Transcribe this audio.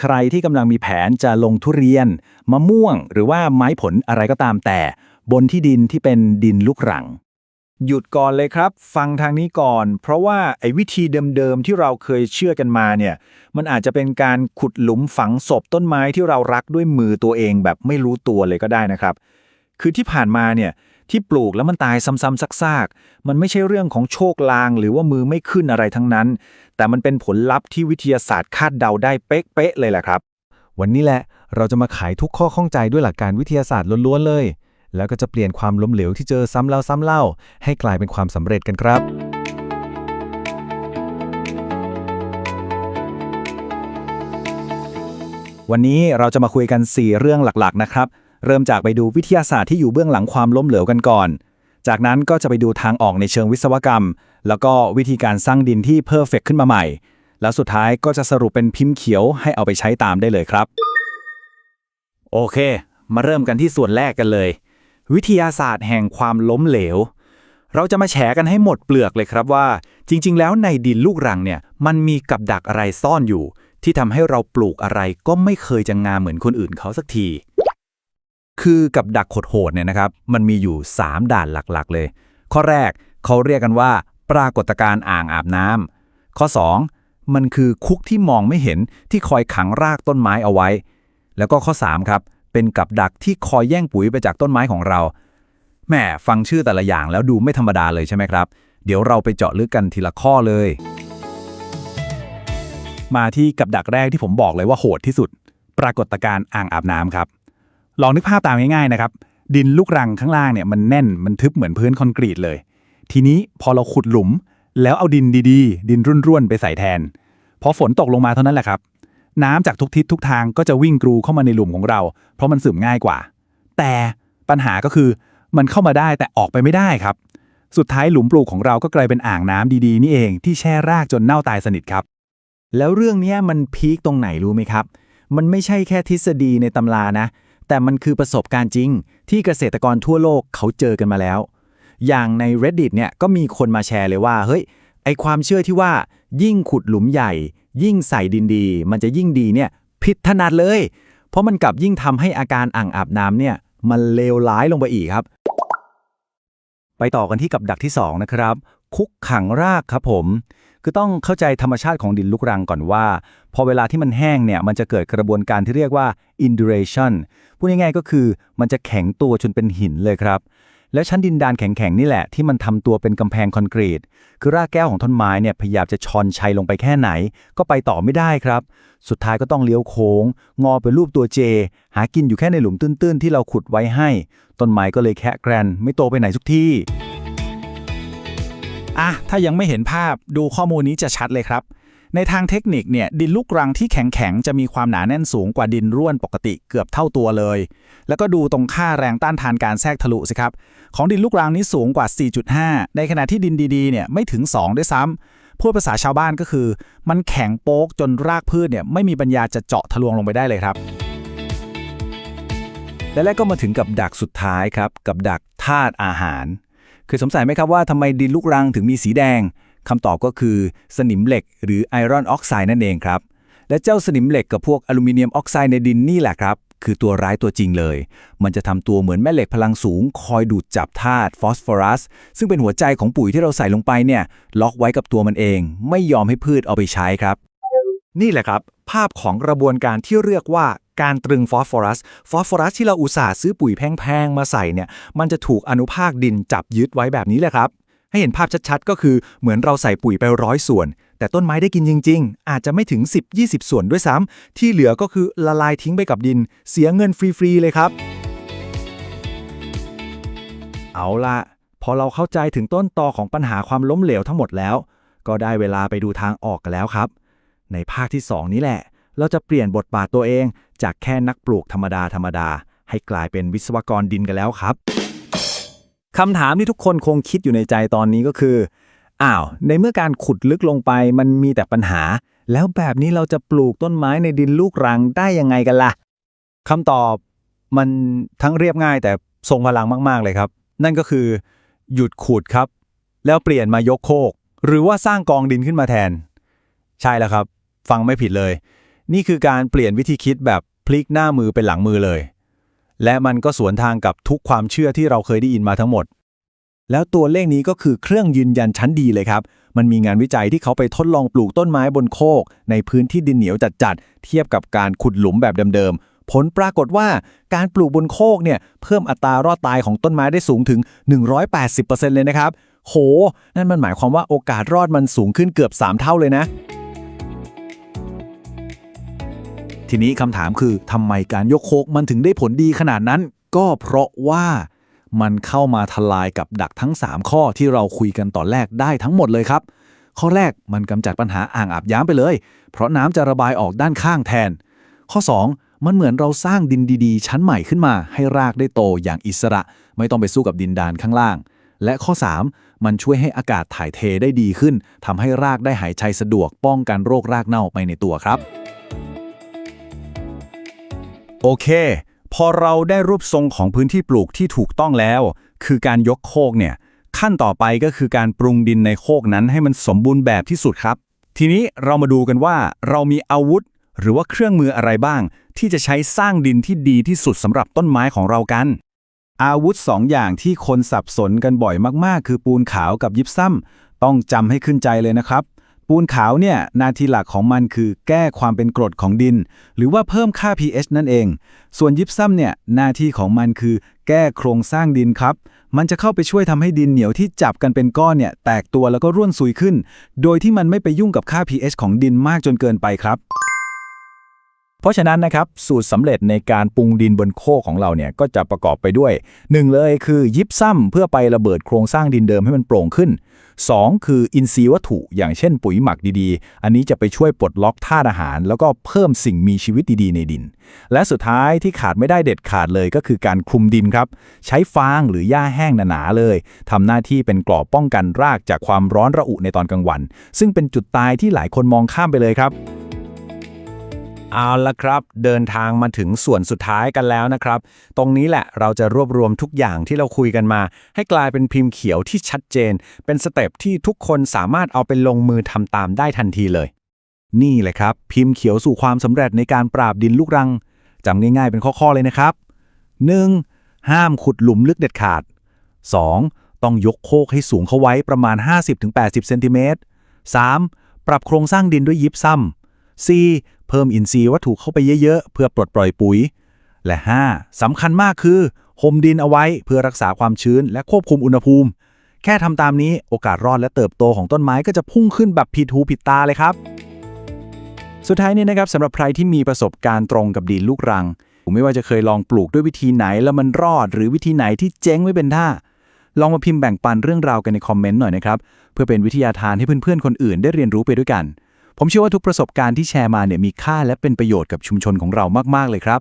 ใครที่กำลังมีแผนจะลงทุเรียน มะม่วง หรือว่าไม้ผลอะไรก็ตามแต่ บนที่ดินที่เป็นดินลูกรัง หยุดก่อนเลยครับ ฟังทางนี้ก่อน เพราะว่าไอ้วิธีเดิมๆที่เราเคยเชื่อกันมาเนี่ย มันอาจจะเป็นการขุดหลุมฝังศพต้นไม้ที่เรารักด้วยมือตัวเองแบบไม่รู้ตัวเลยก็ได้นะครับ คือที่ผ่านมาเนี่ย ที่ปลูกแล้วมันตายซ้ำๆซากๆ มันไม่ใช่เรื่องของโชคลางหรือว่ามือไม่ขึ้นอะไรทั้งนั้น แต่มันเป็นผลลัพธ์ที่วิทยาศาสตร์คาดเดาได้เป๊ะๆเลยแหละครับ วันนี้แหละเราจะมาไขทุกข้อข้องใจด้วยหลักการวิทยาศาสตร์ล้วนๆเลย แล้วก็จะเปลี่ยนความล้มเหลวที่เจอซ้ำแล้วซ้ำเล่า ให้กลายเป็นความสำเร็จกันครับวันนี้เราจะมาคุยกัน 4 เรื่องหลักๆ นะครับ เริ่มจากไปดูวิทยาศาสตร์ที่อยู่เบื้องหลังความล้มเหลวกันก่อน จากนั้นก็จะไปดูทางออกในเชิงวิศวกรรม แล้วก็วิธีการสร้างดินที่เพอร์เฟกขึ้นมาใหม่ แล้วสุดท้ายก็จะสรุปเป็นพิมพ์เขียวให้เอาไปใช้ตามได้เลยครับ โอเค มาเริ่มกันที่ส่วนแรกกันเลย วิทยาศาสตร์แห่งความล้มเหลว เราจะมาแฉกันให้หมดเปลือกเลยครับว่า จริง ๆ แล้วในดินลูกรังเนี่ยมันมีกับดักอะไรซ่อนอยู่ ที่ทำให้เราปลูกอะไรก็ไม่เคยจะงามเหมือนคนอื่นเขาสักที คือกับดักขดโหดเนี่ยนะครับ มันมีอยู่ 3 ด่านหลักๆ เลย ข้อแรกเขาเรียกกันว่า ปรากฏการณ์อ่างอาบน้ำข้อ 2 มันคือคุกที่มองไม่เห็นที่คอยขังรากต้นไม้เอาไว้ แล้วก็ข้อ 3 ครับ เป็นกับดักที่คอยแย่งปุ๋ยไปจากต้นไม้ของเราแหม่ฟังชื่อแต่ละอย่างแล้วดูไม่ธรรมดาเลยใช่ไหมครับ เดี๋ยวเราไปเจาะลึกกันทีละข้อเลย มาที่กับดักแรกที่ผมบอกเลยว่าโหดที่สุด ปรากฏการณ์อ่างอาบน้ำครับ ลองนึกภาพตามง่ายๆนะครับดินลูกรังข้างล่างเนี่ยมันแน่นมันทึบเหมือนพื้นคอนกรีตเลย ทีนี้พอเราขุดหลุม แล้วเอาดินดีๆ ดินร่วนๆ ไปใส่แทนพอฝนตกลงมาเท่านั้นแหละครับ น้ำจากทุกทิศทุกทางก็จะวิ่งกรูเข้ามาในหลุมของเรา เพราะมันซึมง่ายกว่า แต่ปัญหาก็คือมันเข้ามาได้แต่ออกไปไม่ได้ครับ สุดท้ายหลุมปลูกของเราก็กลายเป็นอ่างน้ำดีๆ นี่เองที่แช่รากจนเน่าตายสนิทครับ แล้วเรื่องนี้มันพีคตรงไหนรู้ไหมครับ มันไม่ใช่แค่ทฤษฎีในตำรานะ แต่มันคือประสบการณ์จริง ที่เกษตรกรทั่วโลกเขาเจอกันมาแล้ว อย่างใน reddit เนี่ยก็มีคนมาแชร์เลยว่าเฮ้ยไอความเชื่อที่ว่า ยิ่งขุดหลุมใหญ่ ยิ่งใส่ดินดี มันจะยิ่งดีเนี่ยผิดถนัดเลย เพราะมันกลับยิ่งทำให้อาการอ่างอาบน้ำเนี่ยมันเลวร้ายลงไปอีกครับ ไปต่อกันที่กับดักที่ 2 นะครับ คุกขังรากครับผม คือต้องเข้าใจธรรมชาติของดินลูกรังก่อนว่า พอเวลาที่มันแห้งเนี่ยมันจะเกิดกระบวนการที่เรียกว่า induration พูดง่ายๆก็คือมันจะแข็งตัวจนเป็นหินเลยครับ แล้วชั้นดินดานแข็งๆนี่แหละที่มันทำตัวเป็นกำแพงคอนกรีต คือรากแก้วของต้นไม้เนี่ยพยายามจะชอนชัยลงไปแค่ไหน ก็ไปต่อไม่ได้ครับ สุดท้ายก็ต้องเลี้ยวโค้ง งอเป็นรูปตัวเจ หากินอยู่แค่ในหลุมตื้นๆ ที่เราขุดไว้ให้ ต้นไม้ก็เลยแคะแกรนไม่โตไปไหนทุกที่ อะถ้ายังไม่เห็นภาพดูข้อมูลนี้จะชัดเลยครับ ในทางเทคนิคเนี่ยดินลูกรังที่แข็งๆ จะมีความหนาแน่นสูงกว่าดินร่วนปกติเกือบเท่าตัวเลย แล้วก็ดูตรงค่าแรงต้านทานการแทรกทะลุสิครับ ของดินลูกรังนี้สูงกว่า 4.5 ในขณะที่ดินดีๆเนี่ยไม่ถึง 2 ด้วยซ้ำพูดภาษาชาวบ้านก็คือ มันแข็งโป๊กจนรากพืชเนี่ยไม่มีปัญญาจะเจาะทะลวงลงไปได้เลยครับและแล้วก็มาถึงกับดักสุดท้ายครับ กับดักธาตุอาหาร คือสงสัยไหมครับว่าทำไมดินลูกรังถึงมีสีแดงคำตอบก็คือสนิมเหล็ก หรือไอรอนออกไซด์นั่นเองครับ และเจ้าสนิมเหล็กกับพวกอลูมิเนียมออกไซด์ในดินนี่แหละครับ คือตัวร้ายตัวจริงเลย มันจะทำตัวเหมือนแม่เหล็กพลังสูง คอยดูดจับธาตุฟอสฟอรัส ซึ่งเป็นหัวใจของปุ๋ยที่เราใส่ลงไปเนี่ย ล็อกไว้กับตัวมันเอง ไม่ยอมให้พืชเอาไปใช้ครับ นี่แหละครับ ภาพของกระบวนการที่เรียกว่าการตรึงฟอสฟอรัส ฟอสฟอรัสที่เราอุตส่าห์ซื้อปุ๋ยแพงๆ มาใส่เนี่ย มันจะถูกอนุภาคดินจับยึดไว้แบบนี้แหละครับ ให้เห็นภาพชัดๆ ก็คือเหมือนเราใส่ปุ๋ยไปร้อยส่วน แต่ต้นไม้ได้กินจริง ๆ อาจจะไม่ถึง 10-20 ส่วนด้วยซ้ำ ที่เหลือก็คือละลายทิ้งไปกับดิน เสียเงินฟรีๆ เลยครับ เอาละพอเราเข้าใจถึงต้นตอของปัญหาความล้มเหลวทั้งหมดแล้ว ก็ได้เวลาไปดูทางออกกันแล้วครับ ในภาคที่ 2 นี้แหละ เราจะเปลี่ยนบทบาทตัวเอง จากแค่นักปลูกธรรมดาธรรมดา ให้กลายเป็นวิศวกรดินกันแล้วครับคำถามที่ทุกคนคงคิดอยู่ในใจตอนนี้ก็คือ อ้าว ในเมื่อการขุดลึกลงไปมันมีแต่ปัญหา แล้วแบบนี้เราจะปลูกต้นไม้ในดินลูกรังได้ยังไงกันล่ะคำตอบมันทั้งเรียบง่ายแต่ทรงพลังมาก ๆ เลยครับ นั่นก็คือ หยุดขุดครับ แล้วเปลี่ยนมายกโคก หรือว่าสร้างกองดินขึ้นมาแทน ใช่แล้วครับ ฟังไม่ผิดเลย นี่คือการเปลี่ยนวิธีคิดแบบพลิกหน้ามือเป็นหลังมือเลย และมันก็สวนทางกับทุกความเชื่อที่เราเคยได้ยินมาทั้งหมด แล้วตัวเลขนี้ก็คือเครื่องยืนยันชั้นดีเลยครับ มันมีงานวิจัยที่เขาไปทดลองปลูกต้นไม้บนโคก ในพื้นที่ดินเหนียวจัดๆเทียบกับการขุดหลุมแบบเดิมๆผลปรากฏว่าการปลูกบนโคกเนี่ยเพิ่มอัตรารอดตายของต้นไม้ได้สูงถึง 180%เลยนะครับโห นั่นมันหมายความว่าโอกาสรอดมันสูงขึ้นเกือบ 3 เท่าเลยนะ ทีนี้คำถามคือทำไมการยกโคกมันถึงได้ผลดีขนาดนั้น ก็เพราะว่ามันเข้ามาทลายกับดักทั้ง 3 ข้อที่เราคุยกันตอนแรกได้ทั้งหมดเลยครับ ข้อแรกมันกำจัดปัญหาอ่างอาบย้ำไปเลย เพราะน้ำจะระบายออกด้านข้างแทน ข้อ 2 มันเหมือนเราสร้างดินดีๆ ชั้นใหม่ขึ้นมา ให้รากได้โตอย่างอิสระ ไม่ต้องไปสู้กับดินดานข้างล่าง และข้อ 3 มันช่วยให้อากาศถ่ายเทได้ดีขึ้นทำให้รากได้หายใจสะดวกป้องกันโรครากเน่าไปในตัวครับ โอเค พอเราได้รูปทรงของพื้นที่ปลูกที่ถูกต้องแล้ว คือการยกโคกเนี่ย ขั้นต่อไปก็คือการปรุงดินในโคกนั้นให้มันสมบูรณ์แบบที่สุดครับ ทีนี้เรามาดูกันว่าเรามีอาวุธ หรือว่าเครื่องมืออะไรบ้าง ที่จะใช้สร้างดินที่ดีที่สุดสำหรับต้นไม้ของเรากัน อาวุธสองอย่างที่คนสับสนกันบ่อยมากๆ คือปูนขาวกับยิปซัมต้องจำให้ขึ้นใจเลยนะครับ ปูนขาวเนี่ยหนาทีหลักของมันคือแก้ความเป็นกรดของดิน หรือว่าเพิ่มค่า pH นั่นเอง ส่วนยิปซัมเนี่ยหน้าที่ของมันคือ แก้โครงสร้างดินครับ มันจะเข้าไปช่วยทำให้ดินเหนียวที่จับกันเป็นก้อนเนี่ยแตกตัวแล้วก็ร่วนซุยขึ้น โดยที่มันไม่ไปยุ่งกับค่า pH ของดินมากจนเกินไปครับ เพราะฉะนั้นนะครับสูตรสำเร็จในการปรุงดินบนโคกของเราเนี่ยก็จะประกอบไปด้วยหนึ่งเลยคือยิปซัมเพื่อไประเบิดโครงสร้างดินเดิมให้มันโปร่งขึ้น 2 คืออินทรีย์วัตถุอย่างเช่นปุ๋ยหมักดีๆ อันนี้จะไปช่วยปลดล็อกธาตุอาหาร แล้วก็เพิ่มสิ่งมีชีวิตดีๆ ในดิน และสุดท้ายที่ขาดไม่ได้เด็ดขาดเลยก็คือการคลุมดินครับ ใช้ฟางหรือหญ้าแห้งหนาๆเลยทำหน้าที่เป็นกรอบป้องกันรากจากความร้อนระอุในตอนกลางวัน ซึ่งเป็นจุดตายที่หลายคนมองข้ามไปเลยครับ เอาละครับ เดินทางมาถึงส่วนสุดท้ายกันแล้วนะครับ ตรงนี้แหละเราจะรวบรวมทุกอย่างที่เราคุยกันมา ให้กลายเป็นพิมพ์เขียวที่ชัดเจน เป็นสเต็ปที่ทุกคนสามารถเอาไปลงมือทำตามได้ทันทีเลย นี่แหละครับ พิมพ์เขียวสู่ความสำเร็จในการปราบดินลูกรังจำง่ายๆเป็นข้อๆเลยนะครับ 1. ห้ามขุดหลุมลึกเด็ดขาด 2. ต้องยกโคกให้สูงเข้าไว้ประมาณ 50-80เซนติเมตร 3. ปรับโครงสร้างดินด้วยยิปซัม 4. เพิ่มอินทรีย์วัตถุเข้าไปเยอะๆ เพื่อปลดปล่อยปุ๋ย และ 5. สำคัญมากคือห่มดินเอาไว้เพื่อรักษาความชื้นและควบคุมอุณหภูมิ แค่ทำตามนี้โอกาสรอดและเติบโตของต้นไม้ก็จะพุ่งขึ้นแบบผิดหูผิดตาเลยครับ สุดท้ายนี้นะครับสำหรับใครที่มีประสบการณ์ตรงกับดินลูกรังไม่ว่าจะเคยลองปลูกด้วยวิธีไหนแล้วมันรอด หรือวิธีไหนที่เจ๊งไม่เป็นท่า ลองมาพิมพ์แบ่งปันเรื่องราวกันในคอมเมนต์หน่อยนะครับ เพื่อเป็นวิทยาทานให้เพื่อนๆคนอื่นได้เรียนรู้ไปด้วยกัน ผมเชื่อว่าทุกประสบการณ์ที่แชร์มาเนี่ยมีค่าและเป็นประโยชน์กับชุมชนของเรามาก ๆ เลยครับ